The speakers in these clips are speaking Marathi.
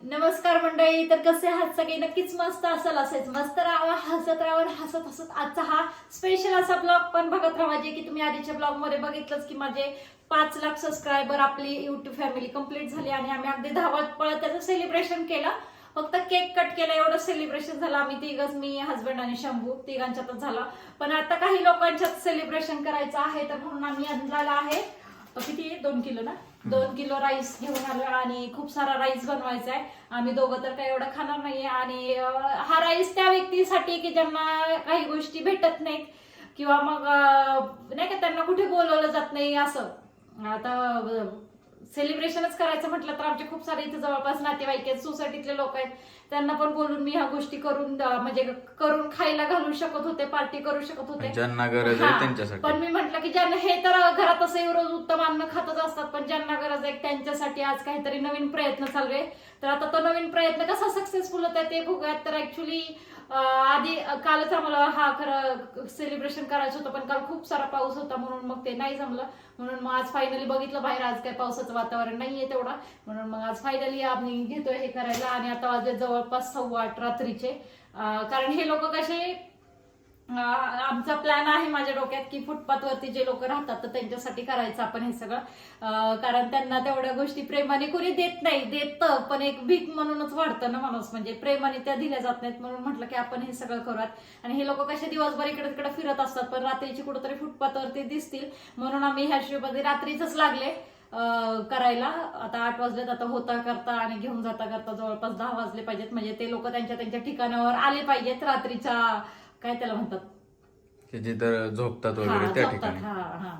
नमस्कार मंडळी तर कसे आहात सगळे? नक्कीच मस्त असेल असेच. मस्त राहा हसत राहावा हसत हसत आजचा हा स्पेशल असा ब्लॉग पण बघत राहा. जे की तुम्ही आधीच्या ब्लॉगमध्ये बघितलंच की माझे पाच लाख सबस्क्रायबर आपली युट्यूब फॅमिली कंप्लीट झाली आणि आम्ही अगदी धावत पळत त्याचं सेलिब्रेशन केलं. फक्त केक कट केला एवढं सेलिब्रेशन झालं. आम्ही तिघच मी हसबंड आणि शंभू तिघांच्यातच झाला. पण आता काही लोकांच्यात सेलिब्रेशन करायचं आहे तर म्हणून आम्ही आणलेला आहे. किती? दोन किलो ना? दोन किलो राईस घेऊन आलो आणि खूप सारा राईस बनवायचा आहे. आम्ही दोघं तर काही एवढं खाणार नाहीये. आणि हा राईस त्या व्यक्तीसाठी की ज्यांना काही गोष्टी भेटत नाहीत किंवा मग नाही का त्यांना कुठे बोलवलं जात नाही असं. आता सेलिब्रेशनच करायचं म्हटलं तर आमचे खूप सारे इथे जवळपास नातेवाईक आहेत सोसायटीतले लोक आहेत. त्यांना पण बोलून मी ह्या गोष्टी करून म्हणजे करून खायला घालू शकत होते पार्टी करू शकत होते. ज्यांना गरज. आहे त्यांच्यासाठी. पण मी म्हंटल की ज्यांना हे तर घरात असं रोज उत्तम अन्न खातच असतात पण ज्यांना गरज आहे त्यांच्यासाठी आज काहीतरी नवीन प्रयत्न चालू आहे. तर आता तो नवीन प्रयत्न कसा सक्सेसफुल होता ते बघूयात. तर ऍक्च्युली आधी कालच आम्हाला हा खरं सेलिब्रेशन करायचं होतं पण काल खूप सारा पाऊस होता म्हणून मग ते नाही जमलं. म्हणून मग आज फायनली बघितलं बाहेर आज काय पावसाचं वातावरण नाहीये तेवढा. म्हणून मग आज फायनली आम्ही घेतोय हे करायला. आणि आता वाजले जवळपास सव्वा आठ रात्रीचे. कारण हे लोक कसे आमचा प्लॅन आहे माझ्या डोक्यात की फुटपाथवरती जे लोक राहतात तर त्यांच्यासाठी करायचं आपण हे सगळं. कारण त्यांना तेवढ्या गोष्टी प्रेमाने कोणी देत नाही देत पण एक भीक म्हणूनच वाढतं ना माणूस. म्हणजे प्रेमाने त्या दिल्या जात नाहीत म्हणून म्हटलं की आपण हे सगळं करूयात. आणि हे लोक कसे दिवसभर इकडे तिकडे फिरत असतात पण रात्रीची कुठेतरी फुटपाथवरती दिसतील. म्हणून आम्ही ह्या शिवमध्ये रात्रीच लागले करायला. आता आठ वाजलेत आता होता करता आणि घेऊन जाता करता जवळपास दहा वाजले पाहिजेत. म्हणजे ते लोक त्यांच्या त्यांच्या ठिकाणावर आले पाहिजेत रात्रीच्या काय त्याला म्हणतात जिथं झोपतात वगैरे त्या. ठिकाणी हा, हा.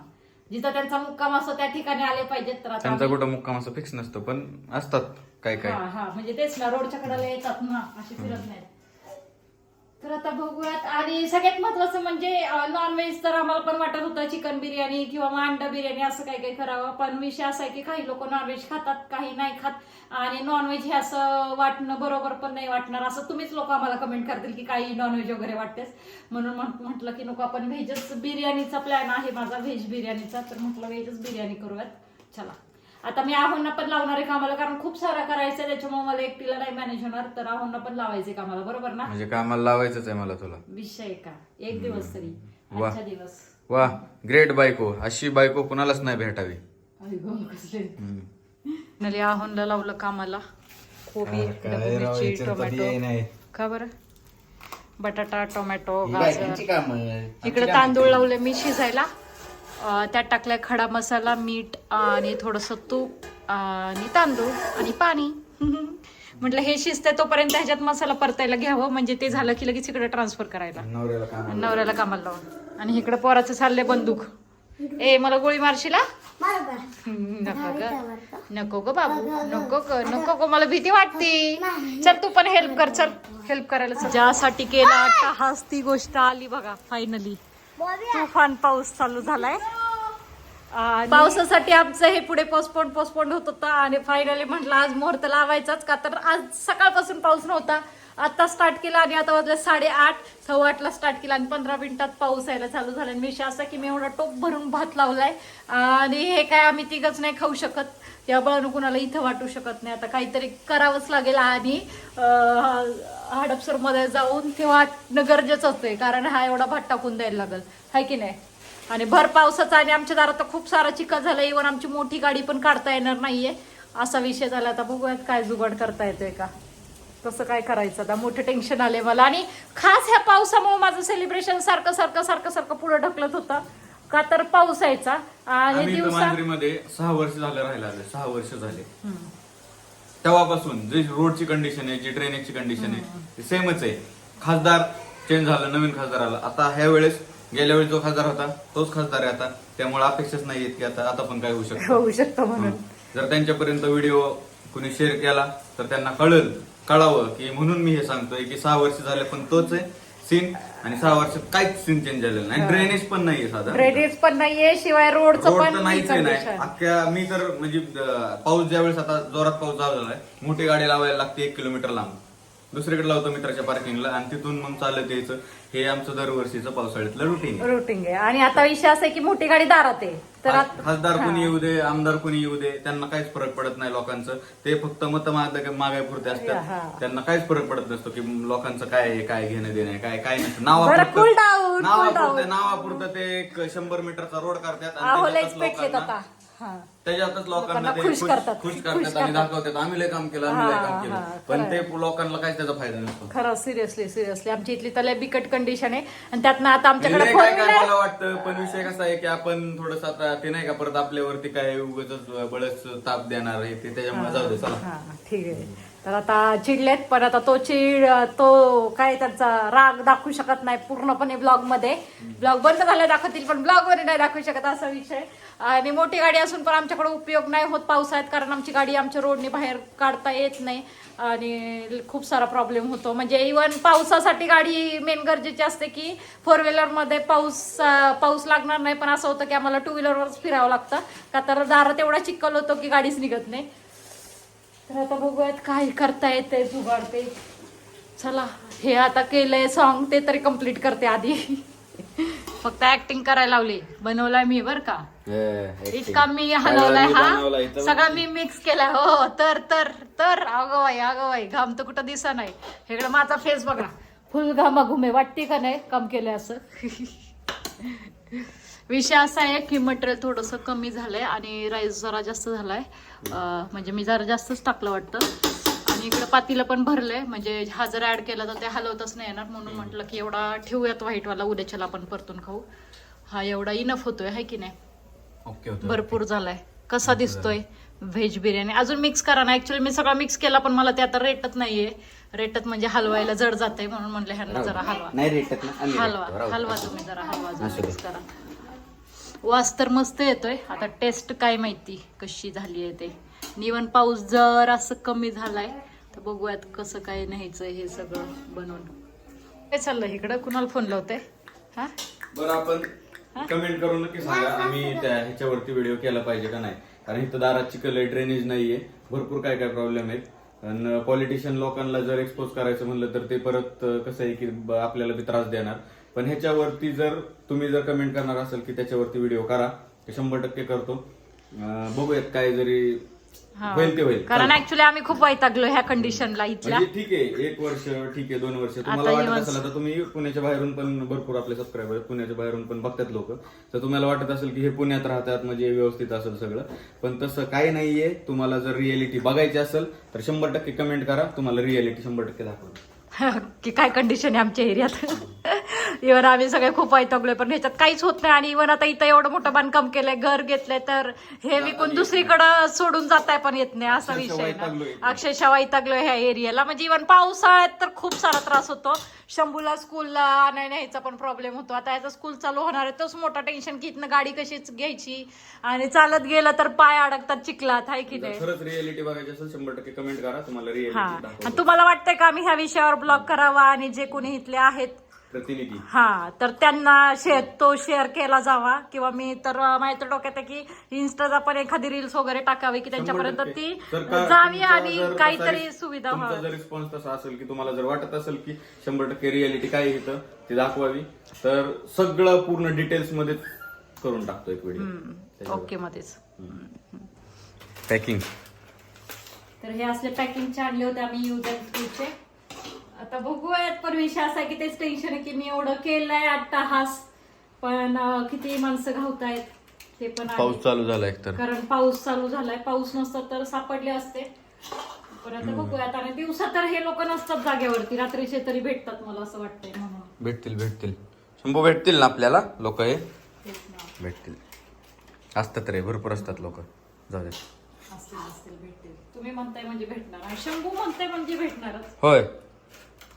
जिथं त्यांचा मुक्काम असतो त्या ठिकाणी आले पाहिजेत तर त्यांचा कुठं मुक्काम असं फिक्स नसतं पण असतात काय काय हा हा म्हणजे तेच ना रोडच्या कडेला येतात ना असे फिरत नाहीत तर आता बघूयात. आणि सगळ्यात महत्वाचं म्हणजे नॉनव्हेज तर आम्हाला पण वाटत होतं चिकन बिर्याणी किंवा मग अंडा बिर्याणी असं काही काही करावं. पण विषय असा आहे की काही लोक नॉनव्हेज खातात काही नाही खात. आणि नॉनव्हेज हे असं वाटणं बरोबर पण नाही वाटणार. असं तुम्हीच लोक आम्हाला कमेंट करतील की काही नॉनव्हेज वगैरे वाटतेस. म्हणून म्हटलं की नको आपण व्हेजच बिर्याणीचा प्लॅन आहे माझा व्हेज बिर्याणीचा. तर म्हटलं व्हेजच बिर्याणी करूयात. चला. आता मी आहोंना पण लावणार आहे कामाला कारण खूप सारा करायचं आहे त्याच्यामुळे मला एकटीला नाही मॅनेज होणार तर आहोंना पण लावायचे कामाला बरोबर ना? म्हणजे कामाला लावायचंच आहे मला तुला. विषय का? एक दिवस तरी वा. आजचा दिवस. वा ग्रेट बायको अशी बायको कुणालाच नाही भेटावी. अयगो, कसले? हम्म. नली आहोनला लावलं कामाला. कोबी ढबू मिरची टोमॅटो. का बरं? बटाटा टोमॅटो गाजर. इकडे तांदूळ लावले मी शिजायला. त्यात टाकलाय खडा मसाला मीठ आणि थोडस तूप आणि तांदूळ आणि पाणी. म्हटलं हे शिजते तोपर्यंत ह्याच्यात मसाला परतायला घ्यावं म्हणजे ते झालं की लगेच इकडे ट्रान्सफर करायला. नवऱ्याला कामाला लावून. आणि इकडे पोराचं चाललंय बंदूक. ए मला गोळी मारशीला? नको ग. नको ग बाबू. नको ग नको ग. मला भीती वाटते. चल तू पण हेल्प कर. चल हेल्प करायला. ज्यासाठी केला हाच ती गोष्ट आली बघा फायनली तुफान पाऊस चालू झालाय. पावसासाठी आमचं हे पुढे पोस्टपोन पोस्टपोन होत होतं आणि फायनली म्हटलं आज मुहूर्त लावायचाच का? तर आज सकाळपासून पाऊस नव्हता. आता स्टार्ट केला आणि आता वाजले साडेआठ. सव्वा आठला स्टार्ट केला आणि पंधरा मिनिटात पाऊस यायला चालू झाला. आणि विषय असा की मी एवढा टोप भरून भात लावलाय. आणि हे काय आम्ही तिघच नाही खाऊ शकत. त्यामुळे कुणाला इथं वाटू शकत नाही. आता काहीतरी करावंच लागेल आणि हडपसरमध्ये जाऊन ते वाटणं गरजेचं होतंय कारण हा एवढा भात टाकून द्यायला लागेल. हाय की नाही? आणि भर पावसाचा आणि आमच्या दारात तर खूप सारा चिका झाला इव्हन आमची मोठी गाडी पण काढता येणार नाहीये. असा विषय झाला आता बघूयात काय जुगाड करता येतोय का? कसं काय करायचं? आता मोठं टेन्शन आले मला. आणि खास ह्या पावसामुळे माझं सेलिब्रेशन सारखं सारखं सारखं सारखं पुढे ढकलत होतं. का तर पाऊस यायचा. आणि आम्ही इथं दिवसा मांजरीमध्ये सहा वर्ष झालं राहायला आले सहा वर्ष झाले. तेव्हापासून जी रोडची कंडिशन आहे जी ड्रेनेजची कंडिशन आहे ते सेमच आहे. खासदार चेंज झालं नवीन खासदार आला. आता ह्या वेळेस गेल्या वेळेस जो खासदार होता तोच खासदार आहे आता. त्यामुळे अपेक्षाच नाही आहेत की आता आता पण काय होऊ शकतं. होऊ शकतं म्हणून. जर त्यांच्यापर्यंत व्हिडिओ कुणी शेअर केला तर त्यांना कळेल कळावं की म्हणून मी हे सांगतोय की सहा वर्ष झाले पण तोच आहे. सीन आणि सहा वर्षात काहीच सीन चेंज झालेलं नाही. ड्रेनेज पण नाहीये साधा ड्रेनेज पण नाहीये शिवाय रोडचं रोड पण तर नाहीच आहे नाही. condition. अख्ख्या मी तर म्हणजे अं, पाऊस ज्यावेळेस आता जोरात पाऊस झालेला आहे मोठी गाडी लावायला लागते एक किलोमीटर लांब. दुसरीकडे लावतो मित्राच्या पार्किंगला आणि तिथून मग चालत यायचं. हे आमचं दरवर्षीचं पावसाळ्यातलं रुटीन रुटीन आहे. आणि आता विषय असा आहे की मोठी गाडी दारात आहे. तर आत- खासदार कोणी येऊ दे आमदार कोणी येऊ दे त्यांना काहीच फरक पडत नाही लोकांचं. ते फक्त मत मागायपुरते हा. असतात त्यांना काहीच फरक पडत नसतो की लोकांचं काय आहे काय घेणं देणं आहे, काय काय नसतं बरं, cool down, cool नावापुरतं down. नावापुरतं ते एक शंभर मीटरचा रोड करतात आणि आहो त्याच्यातच लयच पेटलेत लोकांना- आता. हा. त्याच्यातच लोकांना ते खुश करतात. खुश करतात आणि. दाखवतात आम्ही लय काम केलं आम्ही लय काम केलं. पण ते लोकांना काहीच त्याचा फायदा नसतो. खरं सिरियसली सिरियसली आमची इथली तर लय बिकट कंडिशन आहे. आणि त्यातनं आता आमच्याकडे लय फोर काय काय मला वाटतं पण विषय कसा आहे की आपण थोडस आता ते नाही का परत आपल्यावरती काय उगाच बळच ताप देणार आहे ते त्याच्यामुळे जाऊ दे चला. हा ठीक आहे. तर आता चिडलेत पण आता तो चिड तो काय त्यांचा राग दाखवू शकत नाही पूर्णपणे ब्लॉगमध्ये ब्लॉग बंद झाला दाखवतील पण ब्लॉगमध्ये नाही दाखवू शकत असा विषय. आणि मोठी गाडी असून पण आमच्याकडे उपयोग नाही होत पावसाळ्यात कारण आमची गाडी आमच्या रोडने बाहेर काढता येत नाही. आणि खूप सारा प्रॉब्लेम होतो. म्हणजे इवन पावसासाठी गाडी मेन गरजेची असते की फोर व्हीलरमध्ये पाऊस पाऊस लागणार नाही पण असं होतं की आम्हाला टू व्हीलरवरच फिरावं लागतं. का तर दारात एवढा चिखल होतो की गाडीच निघत नाही. तर आता बघूयात काय करता येते जुगाडते चला हे आता केलंय सॉन्ग ते तरी कंप्लीट करते आधी. फक्त ऍक्टिंग करायला लावली. बनवलाय मी बर का? इतका मी हलवलाय हा? सगळा मी मिक्स केलाय. हो तर तर तर अगवाई अगवाई घाम तर कुठं दिसा नाही. इकडे माझा फेस बघा फुल घामा घुमे वाटते का नाही काम केलंय असं? विषय असा आहे की मटेरियल थोडंसं कमी झालंय आणि राईस जरा जास्त झालाय. म्हणजे मी जरा जास्तच टाकलं वाटतं. आणि इकडे पातीला पण भरलंय. म्हणजे हा जर ऍड केला तर ते हलवतच नाही येणार. म्हणून म्हटलं की एवढा ठेवूयात व्हाईटवाला उद्याच्याला आपण परतून खाऊ. हा एवढा इनफ होतोय हाय की नाही? भरपूर झालाय. कसा दिसतोय? व्हेज बिर्याणी. अजून मिक्स करा ना. ऍक्च्युअली मी सगळं मिक्स केला पण मला ते आता रेटत नाहीये. रेटत म्हणजे हलवायला जड जाते म्हणून म्हणलं ह्यांना जरा हलवा. हलवा. हलवा तुम्ही जरा हलवा. मिक्स करा. वास तर मस्त येतोय. आता टेस्ट काय माहिती कशी झाली आहे ते. निवन पाऊस जर असं कमी झालाय. तर बघूयात कसं काय न्यायचं हे सगळं बनवून. काय चाललंय इकडं? कुणाला फोन लावते? हा? बरं आपण कमेंट करून नक्की सांगा. आम्ही त्या ह्याच्यावरती व्हिडिओ केला पाहिजे का नाही? कारण इथं दारात चिखल आहे ड्रेनेज नाहीये. भरपूर काय काय प्रॉब्लेम आहेत. आणि पॉलिटिशियन लोकांना जर एक्सपोज करायचं म्हणलं तर ते परत कसं आहे की आपल्याला बी त्रास देणार. पण ह्याच्यावरती जर तुम्ही जर कमेंट करणार असेल की त्याच्यावरती व्हिडिओ करा ते शंभर टक्के करतो. अं, बघूयात काय जरी हा. होईल ते होईल. कारण ऍक्च्युली आम्ही खूप वैतागलो ह्या कंडिशनला इथल्या. म्हणजे ठीक आहे एक वर्ष ठीक आहे दोन वर्ष. तुम्हाला वाटत असेल आता तुम्ही पुण्याच्या बाहेरून पण भरपूर आपले सबस्क्रायबर पुण्याच्या बाहेरून पण बघतात लोक. तर तुम्हाला वाटत असेल की हे पुण्यात राहतात म्हणजे व्यवस्थित असेल सगळं. पण तसं काही नाहीये. तुम्हाला जर रिअलिटी बघायची असेल तर शंभर टक्के कमेंट करा. तुम्हाला रिअलिटी शंभर टक्के दाखवतो. की काय कंडिशन आहे आमच्या एरियात इव्हन आम्ही सगळे खूप वैतागलोय पण ह्याच्यात काहीच होत नाही. आणि इव्हन आता इथं एवढं मोठं बांधकाम केलंय घर घेतलंय तर हे विकून दुसरीकडं सोडून जाताय पण येत नाही असा विषय. ना. अक्षरशः वैतागलोय ह्या एरियाला म्हणजे इव्हन पावसाळ्यात तर खूप सारा त्रास होतो. शंभूला स्कूलला आणायला न्यायचा पण प्रॉब्लेम होतो. आता याचा स्कूल चालू होणार आहे तोच मोठा टेन्शन की इथनं गाडी कशीच घ्यायची. आणि चालत गेलं तर पाय अडकतात चिखलात हाय की नाही? खरंच रिअलिटी बघायची असेल शंभर टक्के कमेंट करा तुम्हाला हा. रिअलिटी आणि तुम्हाला वाटतंय का आम्ही ह्या विषयावर ब्लॉग करावा आणि जे कोणी इथले आहेत प्रतिनिधी. हा तर त्यांना शेअर तो शेअर केला जावा. किंवा मी तर तर डोक्यात आहे की इन्स्टाचा पण एखादी रील्स वगैरे टाकावी की त्यांच्यापर्यंत शंभर ती जावी आणि काहीतरी सुविधा तुमचा जर रिस्पॉन्स तसा असेल की तुम्हाला जर वाटत असेल की शंभर टक्के रिअलिटी काय इथं ती दाखवावी. तर सगळं पूर्ण डिटेल्समध्ये करून टाकतो एक व्हिडिओ ओके मध्येच. पॅकिंग तर हे असले पॅकिंगचे आणले होते आम्ही युज अँड थ्रूचे आता बघूयात पण विषय असा की तेच टेन्शन आहे की मी एवढं केलंय आठ तास पण अं, किती माणसं घावतायत ते पण आहे. पाऊस चालू झाला एकतर. कारण पाऊस चालू झालाय. पाऊस नसता तर सापडले असते. पण आता बघूयात आणि दिवसा तर हे लोक नसतात जागेवरती. रात्रीचे तरी भेटतात मला असं वाटतंय म्हणून. भेटतील भेटतील. शंभू भेटतील ना आपल्याला? लोक हे? तेच ना. भेटतील. असतात रे भरपूर असतात लोक. जाऊ दे. असतील असतील भेटतील. तुम्ही म्हणताय म्हणजे भेटणार. आणि शंभू म्हणताय म्हणजे भेटणारच. होय.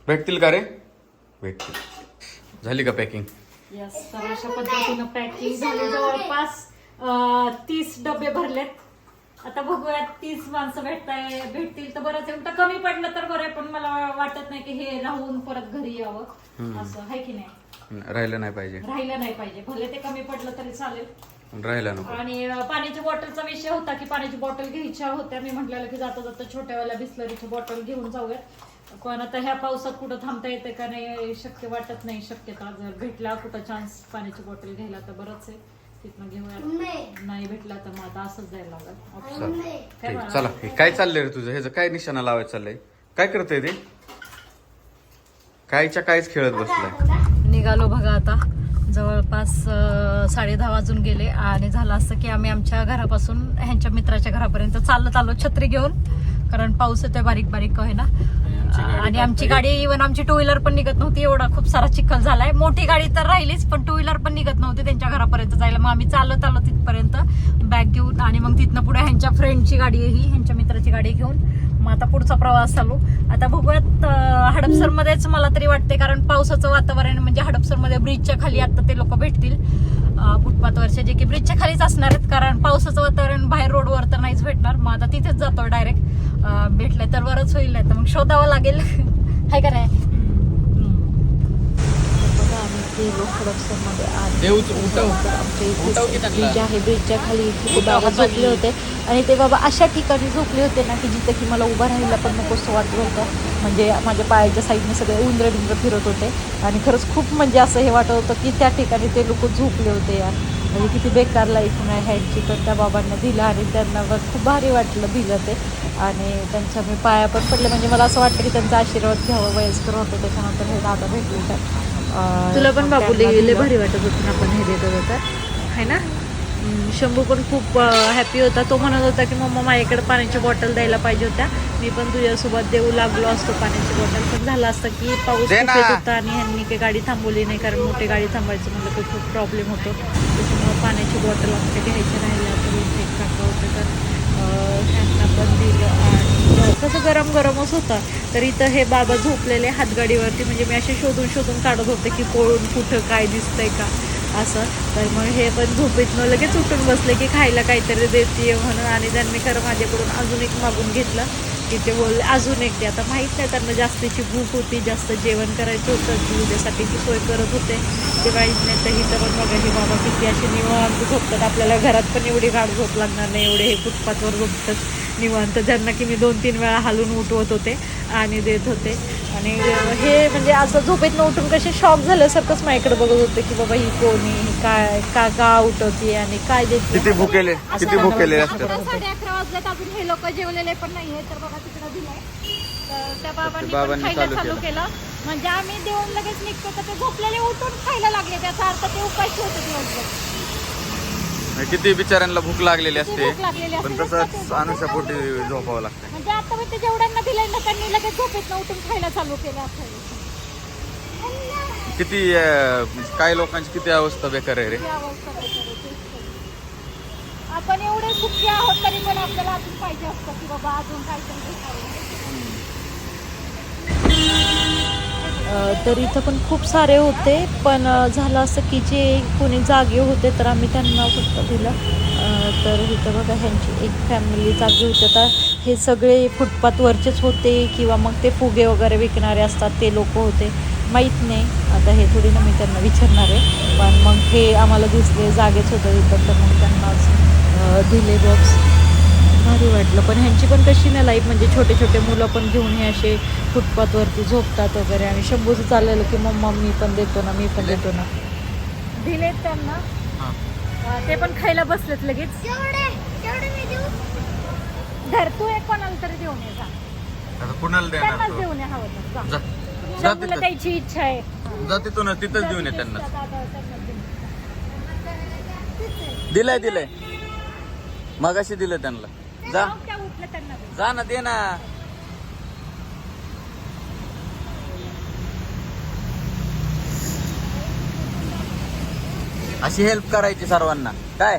भेटतील का रे? भेटतील. झाली का पॅकिंग यस तर अशा पद्धतीनं पॅकिंग झाले. जवळपास अं, तीस डबे भरलेत. आता बघूयात तीस माणसं भेटताय भेटतील तर बरंच आहे. उलटं कमी पडलं तर बरं आहे पण मला वाटत नाही की हे राहून परत घरी यावं. असं आहे की नाही? राहिलं नाही पाहिजे. राहिलं नाही पाहिजे. भले ते कमी पडलं तरी चालेल. राहिलं नको. आणि अं, पाण्याच्या बॉटलचा विषय होता की पाण्याची बॉटल घ्यायच्या होत्या. मी म्हटलेलं की जाता जाता छोट्यावाल्या बिस्लरीची बॉटल घेऊन जाऊयात. पण आता ह्या पावसात कुठं थांबता येते का नाही शक्य वाटत नाही शक्यता जर भेटला कुठं चान्स पाण्याची बॉटल घ्यायला तर बरंच आहे. तिथनं घेऊया. नाही. भेटला तर मग आता असंच जायला लागल. ऑप्शन ठीक, चला हे काय चाललंय रे तुझं? ह्याचं काय निशाणा लावायचं चाललंय? काय करतंय ते? कायच्या कायच खेळत बसलाय. निघालो बघा आता. जवळपास साडे दहा वाजून गेले आणि झालं असतं की आम्ही आमच्या घरापासून ह्यांच्या मित्राच्या घरापर्यंत चालत आलो छत्री घेऊन. कारण पाऊस येतोय बारीक बारीक आहे ना आणि आमची गाडी इव्हन आमची टू व्हीलर पण निघत नव्हती एवढा खूप सारा चिखल झालाय. मोठी गाडी तर राहिलीच पण टू व्हीलर पण निघत नव्हती त्यांच्या घरापर्यंत जायला. मग आम्ही चालत आलो तिथपर्यंत बॅग घेऊन आणि मग तिथनं पुढे ह्यांच्या फ्रेंडची गाडी ही ह्यांच्या मित्राची गाडी घेऊन. मग आता पुढचा प्रवास चालू. आता बघूयात हडपसर मध्येच मला तरी वाटते कारण पावसाचं वातावरण म्हणजे हडपसरमध्ये ब्रिजच्या खाली आता ते लोक भेटतील. फुटपाथवरचे जे की ब्रिजच्या खालीच असणार आहेत कारण पावसाचं वातावरण बाहेर रोडवर तर नाहीच भेटणार. मग आता तिथेच जातो डायरेक्ट भेटलं तर बरंच होईल नाही तर मग शोधावं लागेल. हाय का नाही? हडपसरमध्ये आमच्या इथे त्यांना. ब्रिज आहे ब्रिजच्या खाली बाबा झोपले होते. आणि ते बाबा अशा ठिकाणी झोपले होते ना की जिथे की मला उभं राहायला पण नकोस वाटत होतं. म्हणजे माझ्या पायाच्या साईडने सगळे उंदरे बिंद्र फिरत होते. आणि खरंच खूप म्हणजे असं हे वाटत होतं की त्या ठिकाणी ते लोक झोपले होते यार. म्हणजे किती बेकार लाईफ नाही ह्यांची तर त्या बाबांना दिलं आणि त्यांना बघ खूप भारी वाटलं दिलं ते. आणि त्यांच्या मी पाया पण पडले म्हणजे मला असं वाटतं की त्यांचा आशीर्वाद घ्यावा वयस्कर होतं त्याच्यानंतर हे दादा भेटले तर तुला पण मग बाबू त्यांना लई लई दिलं. भारी वाटत होतं ना आपण हे देत होतो है ना? शंभू पण खूप हॅपी होता. तो म्हणत होता की मम्मा माझ्याकडे पाण्याची बॉटल द्यायला पाहिजे होत्या. मी पण तुझ्यासोबत देऊ लागलो असतो पाण्याची बॉटल पण झालं असतं की पाऊस. येत होता आणि ह्यांनी काही गाडी थांबवली नाही कारण मोठी गाडी थांबायचं म्हणलं की खूप प्रॉब्लेम होतो. त्याच्यामुळं पाण्याची बॉटल आमच्या घ्यायच्या राहिल्या तर इथे एक काका होते तर त्यांना पण दिलं आणि कसं गरम गरमच होतं. तर इथं हे बाबा झोपलेले हातगाडीवरती म्हणजे मी असे शोधून शोधून काढत होते की कोण कुठं काय दिसतंय का असं. तर मग हे पण झोपेतनं लगेच उठून बसले की खायला काहीतरी देते म्हणून आणि त्यांनी खरं माझ्याकडून अजून एक मागून घेतलं. की ते बोलले अजून एक ते आता माहीत नाही त्यांना जास्तीची भूक होती जास्त जेवण करायचं होतं की उद्यासाठी ती सोय करत होते. ते माहीत नाही तर इथं पण बघा हे बाबा किती असे निवांत झोपतात. आपल्याला घरात पण एवढी गाड झोप लागणार नाही एवढे हे फुटपाथवर झोपतात. निवांत. ज्यांना की मी दोन तीन वेळा हालून उठवत होते आणि देत होते. आणि हे म्हणजे असं झोपेतनं उठून कसे शॉक झाल्यासारखंच माझ्याकडे बघत होते की बाबा ही कोणी काय का का उठवते आणि काय देते? किती भुकेले किती भुकेले असतात. साडे अकरा वाजल्यात अजून हे लोक जेवलेले पण नाहीये तर बघा तिकडे दिलाय. तर त्या बाबांनी पण बाबांनी खायला चालू चालू केलं. म्हणजे आम्ही देऊन लगेच निघतो तर ते झोपलेले उठून खायला लागले त्याचा अर्थ ते उपाशी होते दिवसभर. किती बिचाऱ्यांना भूक लागलेली असते भूक लागलेली असते. पण तसंच अनुषापोटी झोपावं लागतं म्हणजे आता मी ते जेवढ्यांना दिलंय ना त्यांनी लगेच झोपेत उठून खायला चालू केलं आता किती अं, काय लोकांची किती अवस्था बेकार आहे रे अवस्था काय करायची? आपण एवढे सुखी आहोत तरी पण आपल्याला अजून पाहिजे असतं की बाबा अजून काहीतरी खायला. तर इथं पण खूप सारे होते पण झालं असं की जे कोणी जागे होते तर आम्ही त्यांना फक्त दिलं. तर इथं बघा ह्यांची एक फॅमिली जागी होते. आता हे सगळे फुटपाथवरचेच होते किंवा मग ते फुगे वगैरे विकणारे असतात ते लोक होते. माहीत नाही. आता हे थोडी ना मी त्यांना विचारणार आहे. पण मग हे आम्हाला दिसले जागेच होतं तिथं तर मग त्यांनाच दिले बॉक्स भारी वाटलं. पण ह्यांची पण कशी ना लाईफ म्हणजे छोटे छोटे मुलं पण घेऊन हे असे फुटपाथवरती झोपतात वगैरे. आणि शंभूचं चाललेलं की मम्मा मी पण देतो ना मी पण देतो ना. दिलेत त्यांना. ते पण खायला बसलेत लगेच. धर तू एक कोणाला तरी देऊन ये जा. आता कुणाला देणार त्यांनाच तू? देऊन ये हवं तर जा. जा. जा शंभूला तिथं. द्यायची इच्छा आहे. जा तिथून तिथंच देऊन ये त्यांना. दिलंय दिलंय. मगाशी दिलं त्यांना. जा. जा ना दे ना. अशी हेल्प करायची सर्वांना. काय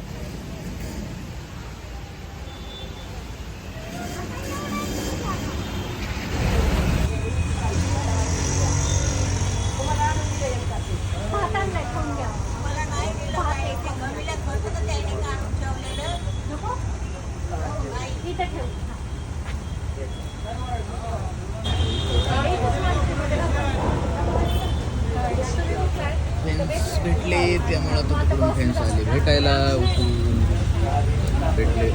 भात आणलाय, खाऊन घ्या. भात आहे, नको? इथं ठेव. फ्रेंड्स भेटले त्यामुळे तो तिकडून फ्रेंड्स आले भेटायला उठून भेटले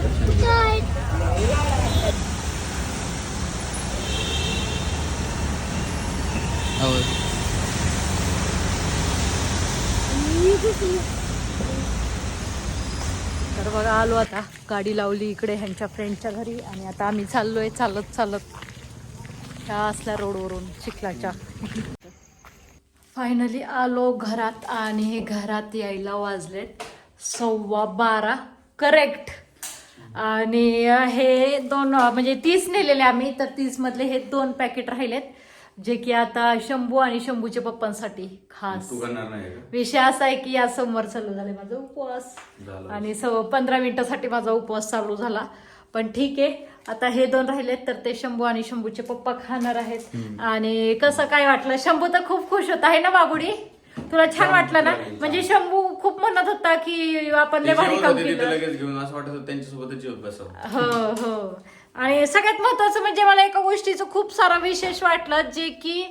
तर बघा आलो आता. गाडी लावली इकडे ह्यांच्या फ्रेंडच्या घरी आणि आता आम्ही चाललोय चालत चालत. ह्या असल्या रोडवरून चिखलाच्या. फायनली आलो घरात आणि हे घरात यायला वाजलेत सव्वा बारा. करेक्ट आणि हे दोन म्हणजे तीस नेलेले आम्ही तर तीस मधले हे दोन पॅकेट राहिलेत. जे की आता शंभू आणि शंभूच्या पप्पांसाठी खास. तू करणार नाही का? विषय असा आहे की या सोमवार चालू झाले माझा उपवास. झालं. आणि पंधरा मिनिटासाठी माझा उपवास चालू झाला. पण ठीक आहे आता हे दोन राहिलेत तर ते शंभू आणि शंभूचे पप्पा खाणार आहेत. आणि कसं काय वाटलं? शंभू तर खूप खुश होता. आहे ना बाबुडी? तुला छान वाटलं ना? म्हणजे शंभू खूप म्हणत होता की आपण लय भारी काम होते तिथे केलं. लगेच घेऊन असं वाटत होतं त्यांच्यासोबतच जेवत बसावं हो हो. आणि सगळ्यात महत्वाचं म्हणजे मला एका गोष्टीचं खूप सारा विशेष वाटलं जे की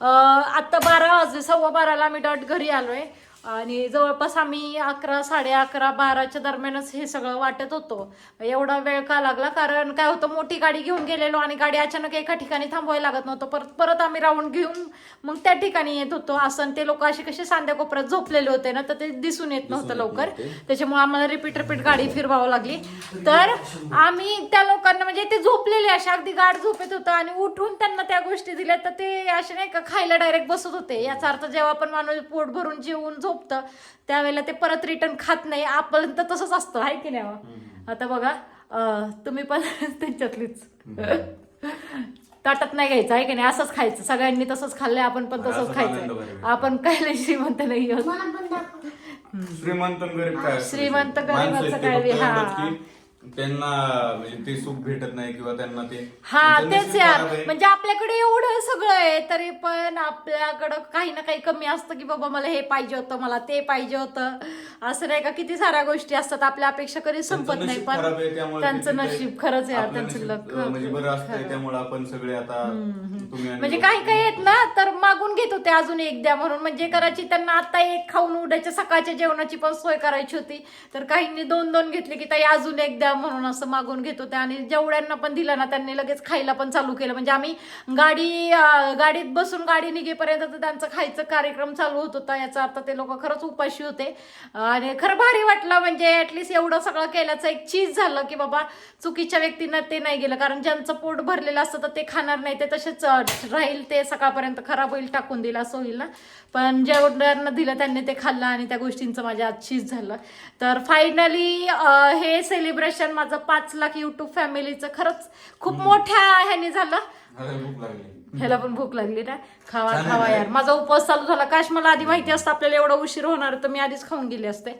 आत्ता बारा वाजले सव्वा बाराला आम्ही डॉट घरी आलोय. आणि जवळपास आम्ही अकरा साडे अकरा बाराच्या दरम्यानच हे सगळं वाटत होतो. एवढा वेळ का लागला? कारण काय होतं मोठी गाडी घेऊन गेलेलो आणि गाडी अचानक एका ठिकाणी थांबवायला लागत नव्हतं. परत परत आम्ही राऊंड घेऊन मग त्या ठिकाणी येत होतो. असं ते लोक असे कसे सांध्या कोपऱ्यात झोपलेले होते ना तर ते दिसून येत नव्हतं लवकर. त्याच्यामुळे आम्हाला रिपीट रिपीट गाडी फिरवावं लागली. तर आम्ही त्या लोकांना म्हणजे ते झोपलेले असे अगदी गाड झोपेत होतं आणि उठून त्यांना त्या गोष्टी दिल्या तर ते असे नाही का खायला डायरेक्ट बसत होते. याचा अर्थ जेव्हा आपण माणूस पोट भरून जेवून झोपतं त्यावेळेला ते परत रिटर्न खात नाही. आपण तर तसंच असतं. आहे की नाही हो? आता बघा तुम्ही पण त्यांच्यातलीच. ताटात नाही घ्यायचं आहे की नाही? असंच खायचं. सगळ्यांनी तसंच खाल्लंय आपण पण तसंच खायचं. आपण काय लय श्रीमंत नाही. श्रीमंत आणि गरीब काय हा. त्यांना म्हणजे ते सुख भेटत नाही किंवा त्यांना ते हा त्यांचं तेच नशीब यार. आहे. म्हणजे आपल्याकडे एवढं सगळं आहे तरी पण आपल्याकडं काही ना काही कमी असतं की बाबा मला हे पाहिजे होतं मला ते पाहिजे होतं. असं नाही का किती साऱ्या गोष्टी असतात आपल्या अपेक्षा कधी संपत नाही नशीब पण खराब आहे, त्यामुळे त्यांचं ते नशीब खरंच यार आपलं त्यांचं नशीब, लक अं, म्हणजे बरं असतंय त्यामुळे आपण सगळे आता तुम्ही आणि म्हणजे काही काही आहेत ना तर मागून घेत होते अजून एक द्या म्हणून. म्हणजे करायची त्यांना आता एक खाऊन उडायच्या सकाळच्या जेवणाची पण सोय करायची होती. तर काहींनी दोन दोन घेतले की ताई अजून एक द्या म्हणून असं मागून घेत होते आणि जेवढ्यांना पण दिलं ना त्यांनी लगेच खायला पण चालू केलं. म्हणजे आम्ही गाडी गाडीत बसून गाडी निघेपर्यंत तर त्यांचं खायचं कार्यक्रम चालू होत होता. याचा अर्थ ते लोक खरंच उपाशी होते. आणि खरं भारी वाटलं. म्हणजे ॲटलिस्ट एवढं सगळं केल्याचं एक चीज झालं की बाबा चुकीच्या व्यक्तींना ते नाही गेलं. कारण ज्यांचं पोट भरलेलं असतं तर ते खाणार नाही. ते तसेच राहील. ते सकाळपर्यंत खराब होईल टाकून दिलं असं होईल ना. पण जेवढ्यांना दिलं त्यांनी ते खाल्लं आणि त्या गोष्टींचं माझ्या आज चीज झालं. तर फायनली हे सेलिब्रेशन माझं पाच लाख युट्यूब फॅमिलीचं खरंच खूप मोठ्या ह्याने झालं. ह्याला पण भूक लागली ना? खावा खावा आहे. यार. माझा उपवास चालू झाला. काश मला आधी माहिती असतं आपल्याला एवढा उशीर होणार तर मी आधीच खाऊन गेले असते.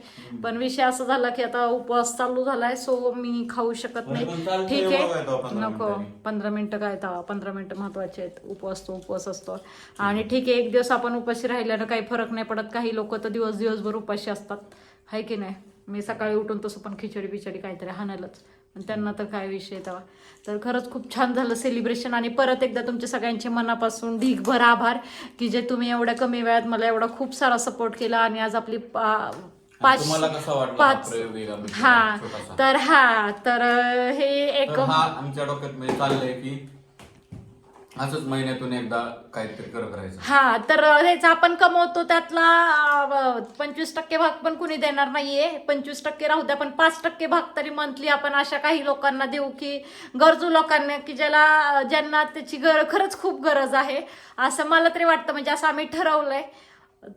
पण विषय असा झाला की आता उपवास चालू झालाय सो मी खाऊ शकत नाही. ठीक आहे. नको. पंधरा मिनिटं काय तवा पंधरा मिनिटं महत्त्वाचे आहेत. उपवास तो उपवास असतो. आणि ठीक आहे एक दिवस आपण उपाशी राहिल्यानं काही फरक नाही पडत. काही लोक तर दिवस दिवसभर उपाशी असतात. हाय की नाही? मी सकाळी उठून तसं पण खिचडी बिचडी काहीतरी हाणालच पण त्यांना तर काय विषय तेव्हा तर खरंच खूप छान झालं सेलिब्रेशन आणि परत एकदा तुमच्या सगळ्यांचे मनापासून ढीगभर आभार की जे तुम्ही एवढ्या कमी वेळात मला एवढा खूप सारा सपोर्ट केला आणि आज आपली पाच हा पाच हा? तर हा तर हे एक आमच्या डोक्यात म्हणजे चाललंय की असंच महिन्यातून एकदा काहीतरी करत राहायचं हा तर ह्याचा आपण कमवतो त्यातला पंचवीस टक्के भाग पण कुणी देणार नाहीये. पंचवीस टक्के राहू द्या पण पाच टक्के भाग तरी मंथली आपण अशा काही लोकांना देऊ की गरजू लोकांना की ज्याला ज्यांना त्याची गर खरंच खूप गरज आहे. असं मला तरी वाटतं म्हणजे असं आम्ही ठरवलंय.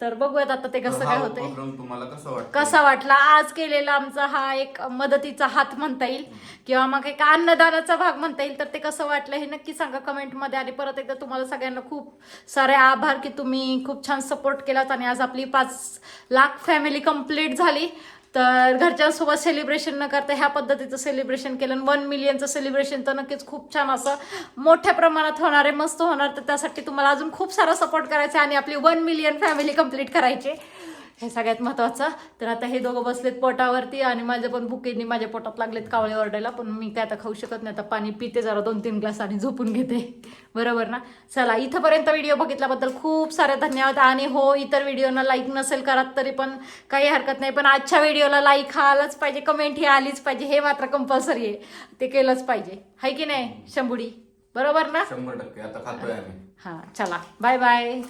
तर बघूयात आता ते कसं काय होतंय. उपक्रम तुम्हाला कसा वाटतो कसा वाटला? आज केलेला आमचा हा एक मदतीचा हात म्हणता येईल. किंवा मग एक अन्नदानाचा भाग म्हणता येईल. तर ते कसं वाटलं हे नक्की सांगा कमेंटमध्ये. आणि परत एकदा तुम्हाला सगळ्यांना खूप सारे आभार की तुम्ही खूप छान सपोर्ट केलात. आणि आज आपली पाच लाख फॅमिली कंप्लीट झाली. तर घरच्यांसोबत सेलिब्रेशन न करता ह्या पद्धतीचं सेलिब्रेशन केलं. वन मिलियनचं सेलिब्रेशन तर नक्कीच खूप छान असं मोठ्या प्रमाणात होणार आहे मस्त होणार. तर त्यासाठी तुम्हाला अजून खूप सारा सपोर्ट करायचा आहे आणि आपली वन मिलियन फॅमिली कंप्लीट करायची हे सगळ्यात महत्वाचं. तर आता हे दोघं बसलेत पोटावरती आणि माझ्या पण भुकेनी माझ्या पोटात लागलेत कावळे ओरडायला पण मी काय आता खाऊ शकत नाही. आता पाणी पिते जरा दोन तीन ग्लास आणि झोपून घेते. बरोबर ना? चला इथंपर्यंत व्हिडिओ बघितल्याबद्दल खूप सारे धन्यवाद. आणि हो इतर व्हिडिओना लाईक नसेल करत तरी पण काही हरकत नाही. पण आजच्या व्हिडिओला लाईक हा आलाच पाहिजे कमेंट ही आलीच पाहिजे. हे मात्र कंपल्सरी आहे. ते केलंच पाहिजे. हाय की नाही शंभुडी? बरोबर ना? शंभर टक्के. आता खातोय आम्ही. हा चला. Bye bye